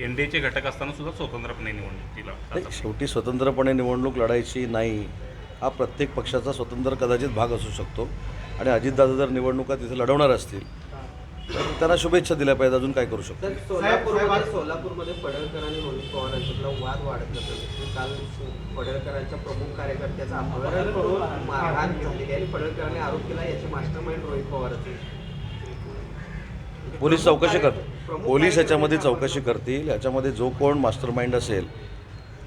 N D एचे घटक असताना सुद्धा स्वतंत्रपणे निवडणुकीला शेवटी स्वतंत्रपणे निवडणूक लढायची नाही हा प्रत्येक पक्षाचा स्वतंत्र कदाचित भाग असू शकतो. आणि अजितदादा जर निवडणुका तिथे लढवणार असतील तर त्यांना शुभेच्छा दिल्या पाहिजेत. अजून काय करू शकतो? सोलापूरमध्ये पडळकर आणि रोहित पवार यांच्यातला वाद वाढत काल पडळकरांच्या प्रमुख कार्यकर्त्याचा अपहरण करून मारहाण झालेली आहे आणि पडळकरांनी आरोप केला याचे मास्टर माइंड रोहित पवारच आहे. पोलीस चौकशी कर पोलीस याच्यामध्ये कार्यकर्ते चौकशी करतील. याच्यामध्ये जो कोण मास्टर माइंड असेल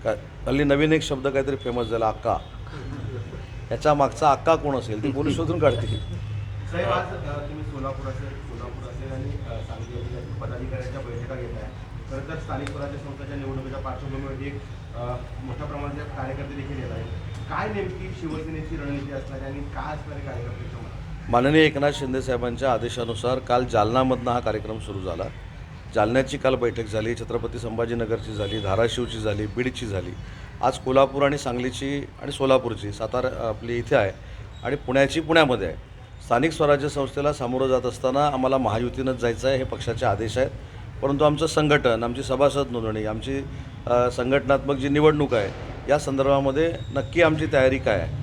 का हल्ली नवीन एक शब्द काहीतरी फेमस झाला अक्का. याच्या मागचा अक्का कोण असेल ते पोलीस शोधून काढतील. खरं तर स्थानिक स्वराज्य संस्थाच्या निवडणुकीच्या एक मोठ्या प्रमाणात कार्यकर्ते देखील येत आहेत. काय नेमकी शिवसेनेची रणनीती असणार आणि काय असणार मनात माननीय एकनाथ शिंदे साहेबांच्या आदेशानुसार काल जालनामधनं हा कार्यक्रम सुरू झाला. जालन्याची काल बैठक झाली छत्रपती संभाजीनगरची झाली धाराशिवची झाली बीडची झाली. आज कोल्हापूर आणि सांगलीची आणि सोलापूरची सातारा आपली इथे आहे आणि पुण्याची पुण्यामध्ये आहे. स्थानिक स्वराज्य संस्थेला सामोरं जात असताना आम्हाला महायुतीनंच जायचं आहे हे पक्षाचे आदेश आहेत. परंतु आमचं संघटन आमची सभासद नोंदणी आमची संघटनात्मक जी निवडणूक आहे या संदर्भामध्ये नक्की आमची तयारी काय आहे?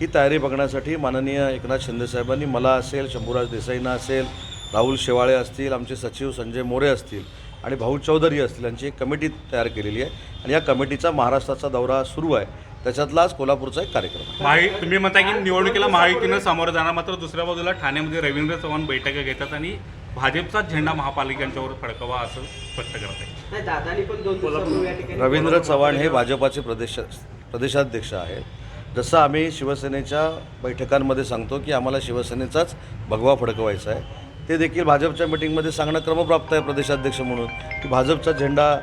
ही तयारी बघण्यासाठी माननीय एकनाथ शिंदेसाहेबांनी मला असेल शंभूराज देसाईंना असेल राहुल शेवाळे असतील आमचे सचिव संजय मोरे असतील आणि भाऊ चौधरी असतील यांची एक कमिटी तयार केलेली आहे. आणि या कमिटीचा महाराष्ट्राचा दौरा सुरू आहे. त्याच्यातला आज कोल्हापूरचा एक कार्यक्रम आहे. महायु तुम्ही म्हणताय की निवडणुकीला महायुतीनं सामोरं जाणार मात्र दुसऱ्या बाजूला ठाण्यामध्ये रवींद्र चव्हाण बैठका घेतात आणि भाजपचा झेंडा महापालिकांच्यावर फडकावा असं स्पष्ट करत आहे. नाही दादानी पण दोन दिवसापूर्वी या ठिकाणी. रवींद्र चव्हाण हे भाजपाचे प्रदेश प्रदेशाध्यक्ष आहेत. जसं आम्ही शिवसेनेच्या बैठकांमध्ये सांगतो की आम्हाला शिवसेनेचाच भगवा फडकवायचा आहे. ते देखील भाजपच्या मिटिंगमध्ये सांगणं क्रमप्राप्त आहे प्रदेशाध्यक्ष म्हणून की भाजपचा झेंडा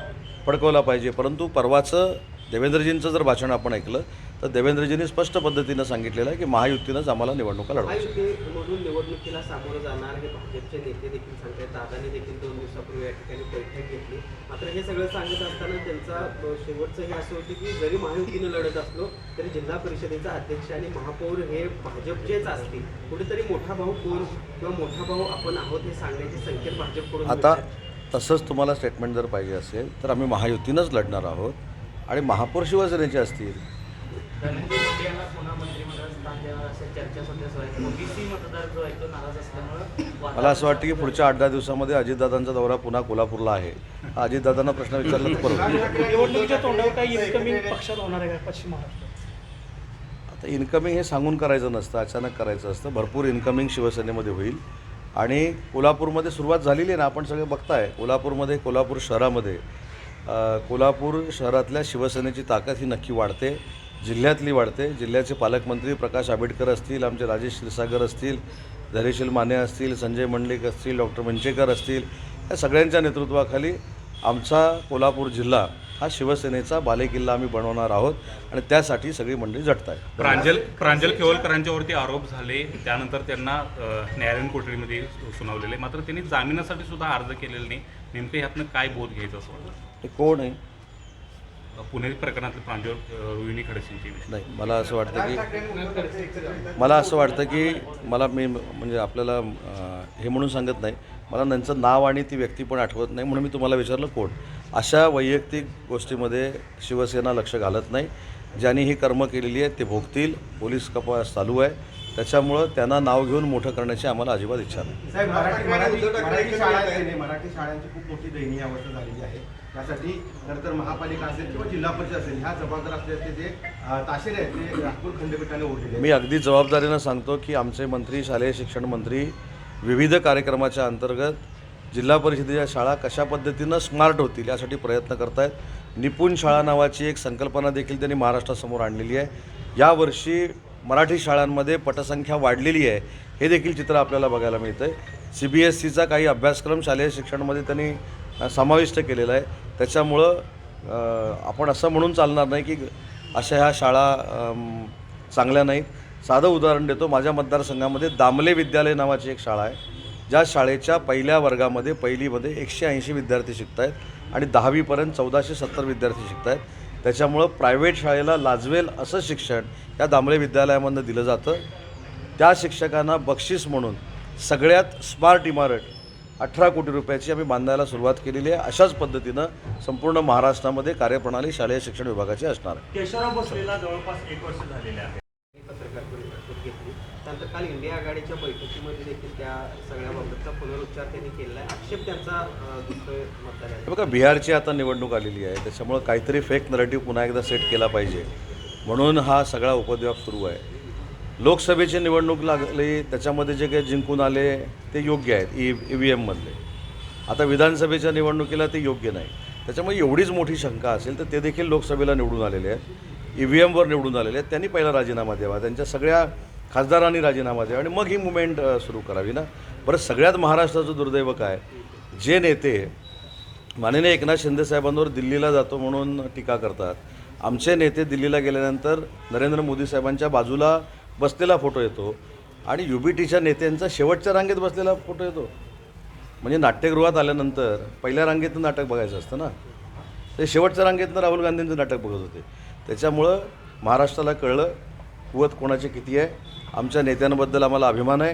फडकवला पाहिजे. परंतु परवाचं देवेंद्रजींचं जर भाषण आपण ऐकलं तर देवेंद्रजींनी स्पष्ट पद्धतीनं सांगितलेलं आहे की महायुतीनंच आम्हाला निवडणुका महायुतीमधून निवडणुकीला सामोरं जाणार हे भाजपचे नेते देखील सांगतात दादानी देखील दोन दिवसापूर्वी या ठिकाणी बैठक घेतली. मात्र हे सगळं सांगत असताना त्यांचा शेवटचं हे असं होतं की जरी महायुतीनं लढत असलो तरी जिल्हा परिषदेचा अध्यक्ष आणि महापौर हे भाजपचेच असतील. कुठेतरी मोठा भाऊ कोण किंवा मोठा भाऊ आपण आहोत हे सांगण्याचे संकेत भाजपकडून आता. तसंच तुम्हाला स्टेटमेंट जर पाहिजे असेल तर आम्ही महायुतीनंच लढणार आहोत. आणि महापौर शिवसेनेचे असतील धनंजय मुंडे यांना पुन्हा मंत्रिमंडळात स्थान देणार असेल चर्चा सध्या सुरू आहे. ओबीसी मतदार जो आहे तो नाराज असल्यामुळं मला असं वाटतं की पुढच्या आठ दहा दिवसामध्ये अजितदादांचा दौरा पुन्हा कोल्हापूरला आहे. हा अजितदादांना प्रश्न विचारला तर बरोबर निवडणुकीच्या तोंडावर काही इनकमिंग पक्षात होणार आहे का? पश्चिम महाराष्ट्रात आता इन्कमिंग हे सांगून करायचं नसतं अचानक करायचं असतं. भरपूर इन्कमिंग शिवसेनेमध्ये होईल. आणि कोल्हापूरमध्ये सुरुवात झालेली आहे ना आपण सगळे बघताय. कोल्हापूरमध्ये कोल्हापूर शहरामध्ये कोल्हापूर शहरातल्या शिवसेनेची ताकद ही नक्की वाढते. जिल्ह्यातली वाढते. जिल्ह्याचे पालकमंत्री प्रकाश आंबेडकर असतील आमचे राजेश क्षीरसागर असतील धैर्यशील माने असतील संजय मंडलिक असतील डॉक्टर मंचेकर असतील या सगळ्यांच्या नेतृत्वाखाली आमचा कोल्हापूर जिल्हा हा शिवसेनेचा बालेकिल्ला आम्ही बनवणार आहोत आणि त्यासाठी सगळी मंडळी झटत आहे प्रांजल प्रांजल खेवलकरांच्यावरती आरोप झाले त्यानंतर त्यांना न्यायालयीन कोठडीमध्ये सुनावलेले. मात्र त्यांनी जामिनासाठी सुद्धा अर्ज केलेला नाही. नेमकं ह्यातनं काय बोध घ्यायचं असं वाटतं? हे कोण आहे? पुणे प्रकरणातले प्रांजल अ, रोहिणी खडसेंचे नाही मला असं वाटतं की मला असं वाटतं की मला मी म्हणजे आपल्याला हे म्हणून सांगत नाही. मला त्यांचं नाव आणि ती व्यक्ती पण आठवत नाही म्हणून मी तुम्हाला विचारलं कोण? अशा वैयक्तिक गोष्टीमध्ये शिवसेना लक्ष घालत नाही. ज्यांनी ही कर्म केलेली आहेत ते भोगतील. पोलीस तपास चालू आहे. त्याच्यामुळं त्यांना नाव घेऊन मोठं करण्याची आम्हाला अजिबात इच्छा नाही. त्यासाठी खरं महापालिका असेल किंवा जिल्हा परिषद असेल ह्या जबाबदार असल्याचे जे ताशेरे आहेत ते नागपूर खंडपीठाने ओढलेले मी अगदी जबाबदारीनं सांगतो की आमचे मंत्री शालेय शिक्षण मंत्री विविध कार्यक्रमाच्या अंतर्गत जिल्हा परिषदेच्या शाळा कशा पद्धतीनं स्मार्ट होतील यासाठी प्रयत्न करत आहेत निपुण शाळा नावाची एक संकल्पना देखील त्यांनी महाराष्ट्रासमोर आणलेली आहे. यावर्षी मराठी शाळांमध्ये पटसंख्या वाढलेली आहे हे देखील चित्र आपल्याला बघायला मिळतं आहे सी बी एस सीचा काही अभ्यासक्रम शालेय शिक्षणामध्ये त्यांनी समाविष्ट केलेला आहे. त्याच्यामुळं आपण असं म्हणून चालणार नाही की अशा ह्या शाळा चांगल्या नाहीत. साधं उदाहरण देतो. माझ्या मतदारसंघामध्ये दामले विद्यालय नावाची एक शाळा आहे. ज्या शाळेच्या पहिल्या वर्गामध्ये पहिलीमध्ये एकशे ऐंशी विद्यार्थी शिकत आहेत आणि दहावीपर्यंत चौदाशे सत्तर विद्यार्थी शिकत आहेत त्याच्यामुळं प्रायव्हेट शाळेला लाजवेल असं शिक्षण या दामले विद्यालयामधनं दिलं जातं. त्या शिक्षकांना बक्षीस म्हणून सगळ्यात स्मार्ट इमारत अठरा कोटी रुपयाची आम्ही बांधायला सुरुवात केलेली आहे. अशाच पद्धतीनं संपूर्ण महाराष्ट्रामध्ये कार्यप्रणाली शालेय शिक्षण विभागाची असणार आहे. केशवराव बसलेला जवळपास एक वर्ष झालेले आहे. पत्रकार परिषद घेतली. त्यानंतर काल इंडिया आघाडीच्या बैठकीमध्ये देखील त्या सगळ्याबाबतचा पुनरुच्चार त्यांनी केलेला आहे. आक्षेप त्यांचा दुसरं मतदार बघा बिहारची आता निवडणूक आलेली आहे. त्याच्यामुळं काहीतरी फेक नरेटिव्ह पुन्हा एकदा सेट केला पाहिजे. म्हणून हा सगळा उपद्व्याप सुरू आहे. लोकसभेची निवडणूक लागली त्याच्यामध्ये जे काही जिंकून आले ते योग्य आहेत e- ई ई व्ही एममधले आता विधानसभेच्या निवडणुकीला ते योग्य नाही. त्याच्यामुळे एवढीच मोठी शंका असेल तर ते देखील लोकसभेला निवडून आलेले आहेत. ई व्ही एमवर निवडून आलेले आहेत. त्यांनी पहिला राजीनामा द्यावा त्यांच्या सगळ्या खासदारांनी राजीनामा द्यावा आणि मग ही मुवमेंट सुरू करावी ना. बरं सगळ्यात महाराष्ट्राचं दुर्दैव काय? जे नेते माननीय एकनाथ शिंदे साहेबांवर दिल्लीला जातो म्हणून टीका करतात. आमचे नेते दिल्लीला गेल्यानंतर नरेंद्र मोदी साहेबांच्या बाजूला बसलेला फोटो येतो आणि यू बी टीच्या नेत्यांचा शेवटच्या रांगेत बसलेला फोटो येतो. म्हणजे नाट्यगृहात आल्यानंतर पहिल्या रांगेतनं नाटक बघायचं असतं ना? ते शेवटच्या रांगेतनं राहुल गांधींचं नाटक बघत होते. त्याच्यामुळं महाराष्ट्राला कळलं कुवत कोणाची किती आहे? आमच्या नेत्यांबद्दल आम्हाला अभिमान आहे.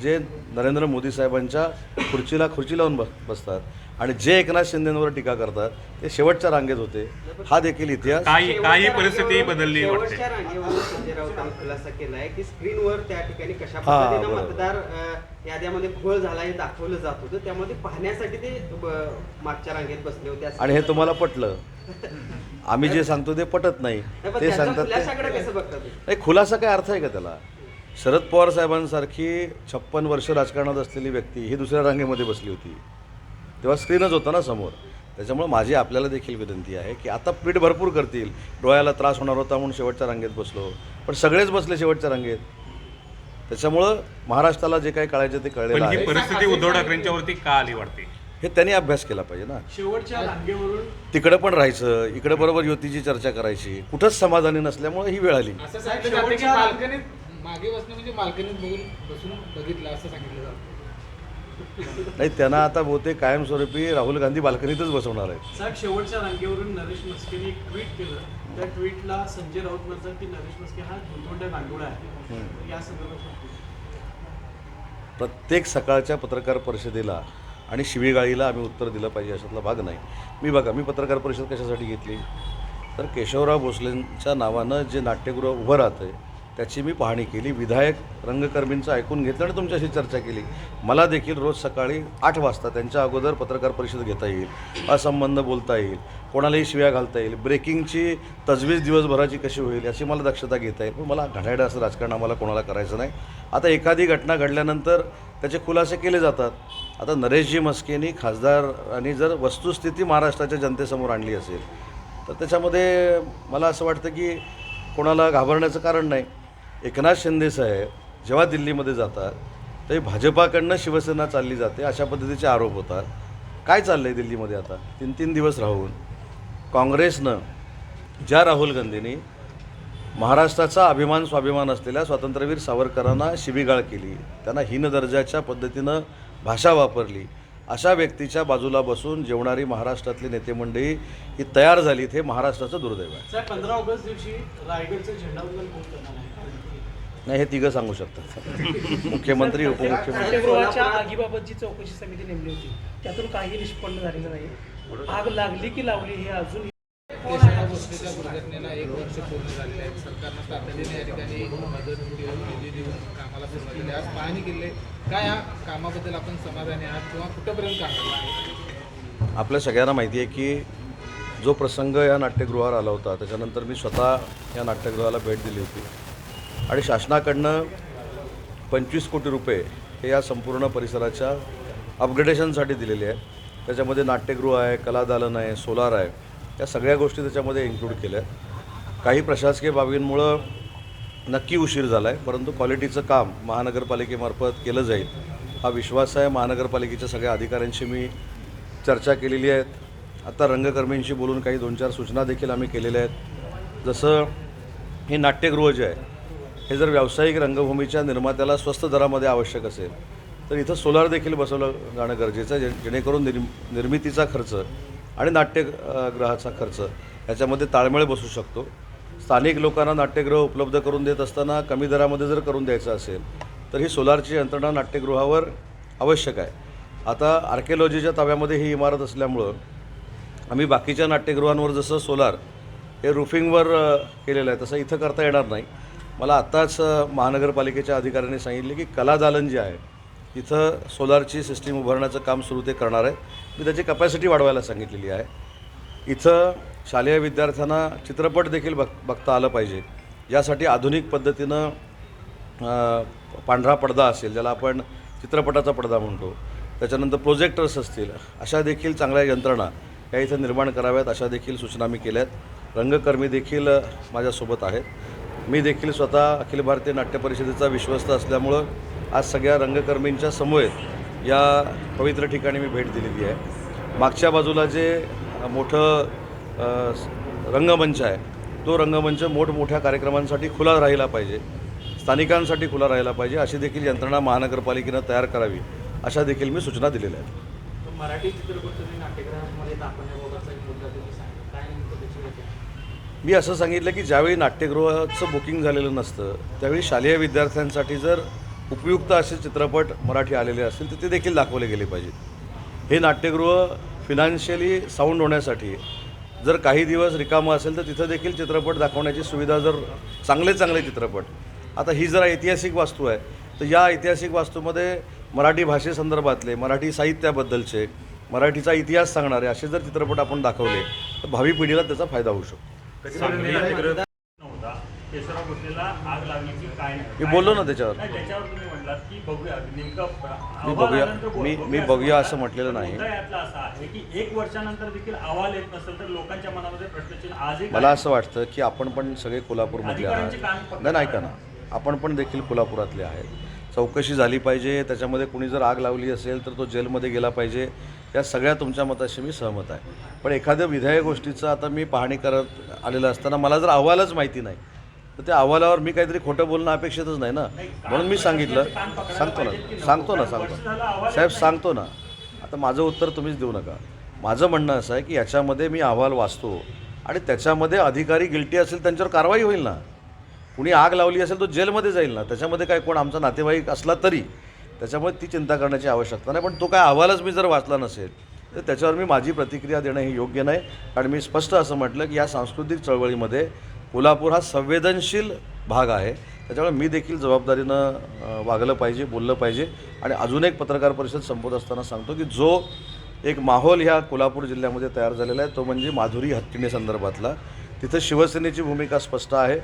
जे नरेंद्र मोदी साहेबांच्या खुर्चीला खुर्ची लावून बस बसतात आणि जे एकनाथ शिंदेंवर टीका करतात ते शेवटच्या रांगेत होते. हा देखील इतिहास काही काही परिस्थिती बदलली वाटते. शेवटच्या राऊतांनी खुलासा केलाय की स्क्रीनवर त्या ठिकाणी कशा हा, पद्धतीनं बरोबर. मतदार अं, याद्यामध्ये घोळ झाला हे दाखवलं जात होतं. त्यामध्ये पाहण्यासाठी ते ब- मागच्या रांगेत बसले होते असं- आणि हे तुम्हाला पटलं. आम्ही जे सांगतो ते पटत नाही. नाही, पण ते सांगतात ते कसं बघता तुम्ही? नाही खुलासा काय अर्थ आहे का त्याला? शरद पवार साहेबांसारखी छप्पन वर्ष राजकारणात असलेली व्यक्ती ही दुसऱ्या रांगेमध्ये बसली होती. तेव्हा स्क्रीनच होता ना समोर. त्याच्यामुळे माझी आपल्याला देखील विनंती आहे की आता पीठ भरपूर करतील. डोळ्याला त्रास होणार होता म्हणून शेवटच्या रांगेत बसलो. पण सगळेच बसले शेवटच्या रांगेत. त्याच्यामुळं महाराष्ट्राला जे काही कळायचं ते कळलेलं पण ही आहे. परिस्थिती उद्धव ठाकरेंच्यावरती का आली वाटते? हे त्यांनी अभ्यास केला पाहिजे ना. शेवटच्या रांगेवरून तिकडं पण राहायचं इकडं बरोबर युतीची चर्चा करायची. कुठंच समाधानी नसल्यामुळे ही वेळ आली. मागे बसणं म्हणजे बाल्कनीत बघून बसून बघितलं असं सांगितलं जातं. नाही त्यांना आता बहुतेक कायमस्वरूपी राहुल गांधी बाल्कनीतच बसवणार आहेत. साहेब शेवटच्या रांगेवरून नरेश मस्केने एक ट्विट केलं. त्या ट्विटला संजय राऊत म्हणतात की नरेश मस्के हा धुंदोंड्या गांडुळा आहे. तर या संदर्भात प्रत्येक सकाळच्या पत्रकार परिषदेला आणि शिवीगाळीला आम्ही उत्तर दिलं पाहिजे अशातला भाग नाही. मी बघा मी पत्रकार परिषद कशासाठी घेतली? तर केशवराव भोसलेंच्या नावानं जे नाट्यगृह उभं राहतं आहे त्याची मी पाहणी केली. विधायक रंगकर्मींचं ऐकून घेतलं आणि तुमच्याशी चर्चा केली. मला देखील रोज सकाळी आठ वाजता त्यांच्या अगोदर पत्रकार परिषद घेता येईल असंबंध बोलता येईल कोणालाही शिव्या घालता येईल ब्रेकिंगची तजवीज दिवसभराची कशी होईल याची मला दक्षता घेता येईल. पण मला घाणेरडं असं राजकारण आम्हाला कोणाला करायचं नाही. आता एखादी घटना घडल्यानंतर त्याचे खुलासे केले जातात. आता नरेशजी मस्केनी खासदारांनी जर वस्तुस्थिती महाराष्ट्राच्या जनतेसमोर आणली असेल तर त्याच्यामध्ये मला असं वाटतं की कोणाला घाबरण्याचं कारण नाही. एकनाथ शिंदे साहेब जेव्हा दिल्लीमध्ये जातात ते भाजपाकडनं शिवसेना चालली जाते अशा पद्धतीचे आरोप होतात. काय चाललं आहे दिल्लीमध्ये आता? तीन तीन दिवस राहून काँग्रेसनं ज्या राहुल गांधींनी महाराष्ट्राचा अभिमान स्वाभिमान असलेल्या स्वातंत्र्यवीर सावरकरांना शिबिगाळ केली त्यांना हीन दर्जाच्या पद्धतीनं भाषा वापरली अशा व्यक्तीच्या बाजूला बसून जेवणारी महाराष्ट्रातली नेते मंडळी ही तयार झालीत हे महाराष्ट्राचं दुर्दैव आहे. पंधरा ऑगस्ट दिवशी रायगडचं झेंडावंदन आहे? नाही हे तिघं सांगू शकतात. मुख्यमंत्री उपमुख्यमंत्री. नाट्यगृहाच्या आगीबाबतची चौकशी समिती नेमली होती. त्यातून काही निष्पन्न झालेलं नाही. आग लागली की लावली हे अजून केशवराव भोसलेच्या दुर्घटनेला एक वर्ष पूर्ण झालेलं आहे. सरकारनं तातडीने या ठिकाणी मदत देऊन निधी देऊन कामाला सुरुवात केली. आज पाहणी केली. आहे. काय या कामाबद्दल आपण समाधानी आहात किंवा कुठंपर्यंत काम करणार आहे? आपल्या सगळ्यांना माहिती आहे की जो प्रसंग या नाट्यगृहावर आला होता त्याच्यानंतर मी स्वतः या नाट्यगृहाला भेट दिली होती. आणि शासनाकडनं पंचवीस कोटी रुपये हे या संपूर्ण परिसराच्या अपग्रेडेशनसाठी दिलेले आहे त्याच्यामध्ये नाट्यगृह आहे कलादालन आहे सोलार आहे. या सगळ्या गोष्टी त्याच्यामध्ये इन्क्लूड केल्या आहेत. काही प्रशासकीय बाबींमुळं नक्की उशीर झाला आहे परंतु क्वालिटीचं काम महानगरपालिकेमार्फत केलं जाईल. हा विश्वास आहे. महानगरपालिकेच्या सगळ्या अधिकाऱ्यांशी मी चर्चा केलेली आहेत आता रंगकर्मींशी बोलून काही दोन चार सूचना देखील आम्ही केलेल्या आहेत. जसं हे नाट्यगृह जे आहे हे जर व्यावसायिक रंगभूमीच्या निर्मात्याला स्वस्त दरामध्ये आवश्यक असेल तर इथं सोलार देखील बसवलं जाणं गरजेचं आहे जे- जेणेकरून निर्म निर्मितीचा खर्च आणि नाट्यगृहाचा खर्च याच्यामध्ये ताळमेळ बसू शकतो. स्थानिक लोकांना नाट्यगृह उपलब्ध करून देत असताना कमी दरामध्ये जर करून द्यायचं असेल तर ही सोलारची यंत्रणा नाट्यगृहावर आवश्यक आहे. आता आर्किओलॉजीच्या ताब्यामध्ये ही इमारत असल्यामुळं आम्ही बाकीच्या नाट्यगृहांवर जसं सोलार हे रुफिंगवर केलेलं आहे तसं इथं करता येणार नाही. मला आत्ताच महानगरपालिकेच्या अधिकाऱ्यांनी सांगितले की कला दालन जे आहे इथं सोलारची सिस्टीम उभारण्याचं काम सुरू ते करणार आहे. मी त्याची कपॅसिटी वाढवायला सांगितलेली आहे. इथं शालेय विद्यार्थ्यांना चित्रपट देखील बघ बघता आलं पाहिजे. यासाठी आधुनिक पद्धतीनं पांढरा पडदा असेल ज्याला आपण चित्रपटाचा पडदा म्हणतो त्याच्यानंतर प्रोजेक्टर्स असतील अशा देखील चांगल्या यंत्रणा या इथं निर्माण कराव्यात अशा देखील सूचना मी केल्या आहेत रंगकर्मी देखील माझ्यासोबत आहेत. मी देखील स्वतः अखिल भारतीय नाट्य परिषदेचा विश्वस्त असल्यामुळं आज सगळ्या रंगकर्मींच्या समवेत या पवित्र ठिकाणी मी भेट दिलेली आहे. मागच्या बाजूला जे मोठं रंगमंच आहे तो रंगमंच मोठमोठ्या कार्यक्रमांसाठी खुला राहिला पाहिजे स्थानिकांसाठी खुला राहिला पाहिजे अशी देखील यंत्रणा महानगरपालिकेनं तयार करावी अशा देखील मी सूचना दिलेल्या आहेत. मराठी चित्रपट नाट्यगृहामध्ये दाखवण्याबाबतचा एक मुद्दा तुम्ही सांगितला काय नेमकं त्याची वजह? मी असं सांगितलं की ज्यावेळी नाट्यगृहाचं बुकिंग झालेलं नसतं त्यावेळी शालेय विद्यार्थ्यांसाठी जर उपयुक्त असे चित्रपट मराठी आलेले असतील तर ते देखील दाखवले गेले पाहिजेत. हे नाट्यगृह फिनान्शियली साऊंड होण्यासाठी जर काही दिवस रिकामं असेल तर तिथं देखील चित्रपट दाखवण्याची सुविधा जर चांगले चांगले चित्रपट. आता ही जरा ऐतिहासिक वास्तू आहे तर या ऐतिहासिक वास्तूमध्ये मराठी भाषेसंदर्भातले मराठी साहित्याबद्दलचे मराठीचा इतिहास सांगणारे असे जर चित्रपट आपण दाखवले तर भावी पिढीला त्याचा फायदा होऊ शकतो. नव्हता. केशवराव भोसलेला आग लागण्याची काय मी बोललो ना त्याच्यावर. नाही त्याच्यावर तुम्ही म्हणलात की बघूया नेमकं मी अहवाल बघूया. आल्यानंतर मी मी बघूया असं म्हटलेलं नाही. मुद्दा यातला असा आहे की एक वर्षानंतर देखील अहवाल येत नसेल तर लोकांच्या मनामध्ये प्रश्नचिन्ह आजही मला असं वाटतं की आपण पण सगळे कोल्हापूरमधले अधिकाऱ्यांचे कान आहात नाही नाही ऐका ना. आपण पण देखील कोल्हापुरातले आहेत. चौकशी झाली पाहिजे. त्याच्यामध्ये कुणी जर आग लावली असेल तर तो जेलमध्ये गेला पाहिजे. या सगळ्या तुमच्या मताशी मी सहमत आहे. पण एखाद्या विधायक गोष्टीचं आता मी पाहणी करत आलेलं असताना मला जर अहवालच माहिती नाही तर त्या अहवालावर मी काहीतरी खोटं बोलणं अपेक्षितच नाही ना? म्हणून मी सांगितलं. सांगतो ना सांगतो ना सांगतो. साहेब सांगतो ना. आता माझं उत्तर तुम्हीच देऊ नका. माझं म्हणणं असं आहे की याच्यामध्ये मी अहवाल वाचतो आणि त्याच्यामध्ये अधिकारी गिल्टी असेल त्यांच्यावर कारवाई होईल ना? कुणी आग लावली असेल तो जेलमध्ये जाईल ना? त्याच्यामध्ये काय कोण आमचा नातेवाईक असला तरी त्याच्यामुळे ती चिंता करण्याची आवश्यकता नाही. पण तो काय अहवालच मी जर वाचला नसेल तर त्याच्यावर मी माझी प्रतिक्रिया देणं हे योग्य नाही. कारण मी स्पष्ट असं म्हटलं की या सांस्कृतिक चळवळीमध्ये कोल्हापूर हा संवेदनशील भाग आहे. त्याच्यामुळे मी देखील जबाबदारीनं वागलं पाहिजे बोललं पाहिजे. आणि अजून एक पत्रकार परिषद संपत असताना सांगतो की जो एक माहोल ह्या कोल्हापूर जिल्ह्यामध्ये तयार झालेला आहे तो म्हणजे माधुरी हत्तीने संदर्भातला. तिथं शिवसेनेची भूमिका स्पष्ट आहे.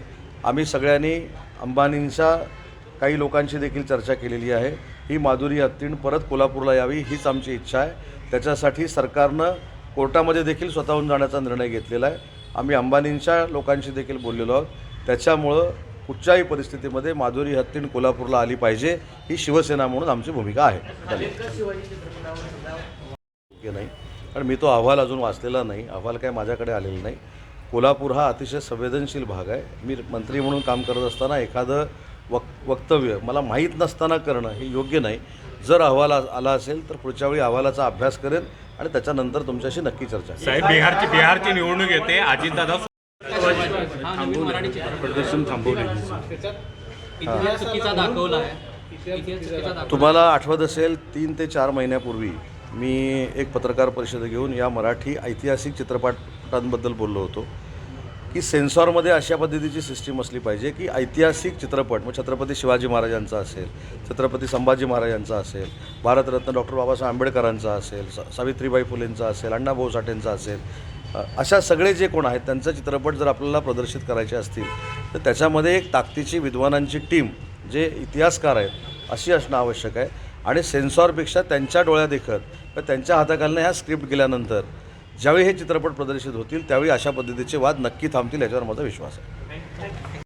आम्ही सगळ्यांनी अंबानींच्या काही लोकांशी देखील चर्चा केलेली आहे. ही माधुरी हत्तीण परत कोल्हापूरला यावी हीच आमची इच्छा आहे. त्याच्यासाठी सरकारनं कोर्टामध्ये देखील स्वतःहून जाण्याचा निर्णय घेतलेला आहे. आम्ही अंबानींच्या लोकांशी देखील बोललेलो आहोत. त्याच्यामुळं कुठच्याही परिस्थितीमध्ये माधुरी हत्तीण कोल्हापूरला आली पाहिजे ही शिवसेना म्हणून आमची भूमिका आहे. योग्य नाही कारण मी तो अहवाल अजून वाचलेला नाही. अहवाल काय माझ्याकडे आलेला नाही. कोल्हापूर हा अतिशय संवेदनशील भाग आहे. मी मंत्री म्हणून काम करत असताना एखादं वक वक्तव्य. मला माहीत नसताना करणं हे योग्य नाही. जर अहवाल आला असेल तर पुढच्या वेळी अहवालाचा अभ्यास करेन आणि त्याच्यानंतर तुमच्याशी नक्की चर्चा. साहेब बिहारची बिहारची निवडणूक येते. अजितदादा प्रदर्शन थांबवले. तुम्हाला आठवत असेल तीन ते चार महिन्यापूर्वी मी एक पत्रकार परिषद घेऊन या मराठी ऐतिहासिक चित्रपटांबद्दल बोललो होतो. की सेन्सॉरमध्ये अशा पद्धतीची सिस्टीम असली पाहिजे की ऐतिहासिक चित्रपट मग छत्रपती शिवाजी महाराजांचा असेल छत्रपती संभाजी महाराजांचा असेल भारतरत्न डॉक्टर बाबासाहेब आंबेडकरांचा असेल सा सावित्रीबाई फुलेंचा असेल अण्णाभाऊ साठेंचा असेल अशा सगळे जे कोण आहेत त्यांचा चित्रपट जर आपल्याला प्रदर्शित करायचे असतील तर त्याच्यामध्ये एक ताकदीची विद्वानांची टीम जे इतिहासकार आहेत अशी असणं आवश्यक आहे. आणि सेन्सॉरपेक्षा त्यांच्या डोळ्यादेखत देखत त्यांच्या हाताखालनं ह्या स्क्रिप्ट गेल्यानंतर ज्यावेळी हे चित्रपट प्रदर्शित होतील त्यावेळी अशा पद्धतीचे वाद नक्की थांबतील याच्यावर माझा विश्वास आहे.